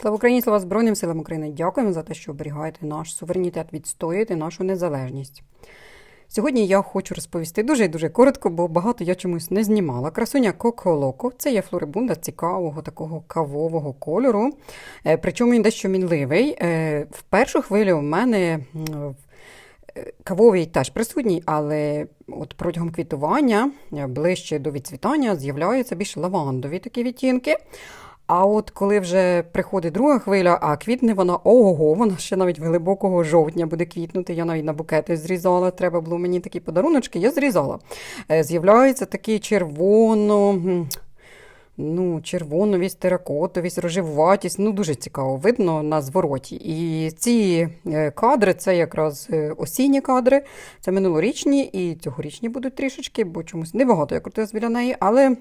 Слава Україні, слава Збройним силам України. Дякуємо за те, що оберігаєте наш суверенітет, відстоюєте нашу незалежність. Сьогодні я хочу розповісти дуже і дуже коротко, бо багато я чомусь не знімала. Красуня Коколоко це є флорибунда цікавого такого кавового кольору. Е, Причому він дещо мінливий. Е, В першу хвилю в мене е, кавовий теж присутній, але от протягом квітування, ближче до відцвітання, з'являються більш лавандові такі відтінки. А от коли вже приходить друга хвиля, а квітне вона ого, вона ще навіть глибокого жовтня буде квітнути. Я навіть на букети зрізала. Треба було мені такі подаруночки, я зрізала. Е, З'являється такий червоно. Ну, червоновість, теракотовість, рожевуватість, ну дуже цікаво, видно на звороті. І ці е, кадри це якраз е, осінні кадри, це минулорічні і цьогорічні будуть трішечки, бо чомусь небагато я крутилась біля неї, але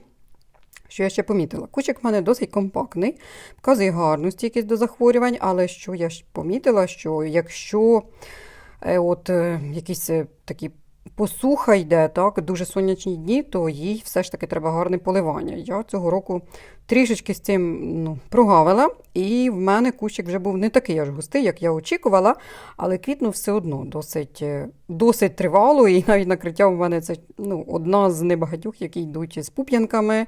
що я ще помітила? Кучик в мене досить компактний, показує гарну стійкість до захворювань, але що я ж помітила, що якщо е, от, е, якісь е, такі посуха йде, так, дуже сонячні дні, то їй все ж таки треба гарне поливання. Я цього року трішечки з цим ну, прогавила, і в мене кущик вже був не такий аж густий, як я очікувала, але квітнув все одно досить, е, досить тривало, і навіть накриття в мене це ну, одна з небагатьох, які йдуть з пуп'янками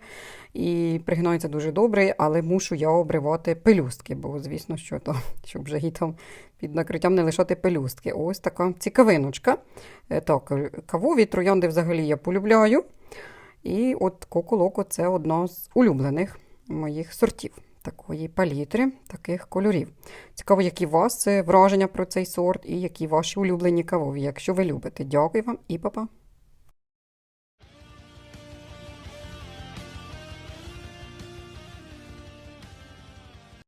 і пригинаються дуже добре, але мушу я обривати пелюстки, бо, звісно, що то, щоб вже їй там під накриттям не лишати пелюстки. Ось така цікавиночка. Е, Так, кавові троянди взагалі я полюбляю. І от Коко-Локо це одно з улюблених моїх сортів такої палітри, таких кольорів. Цікаво, які у вас е, враження про цей сорт і які ваші улюблені кавові, якщо ви любите. Дякую вам і па-па!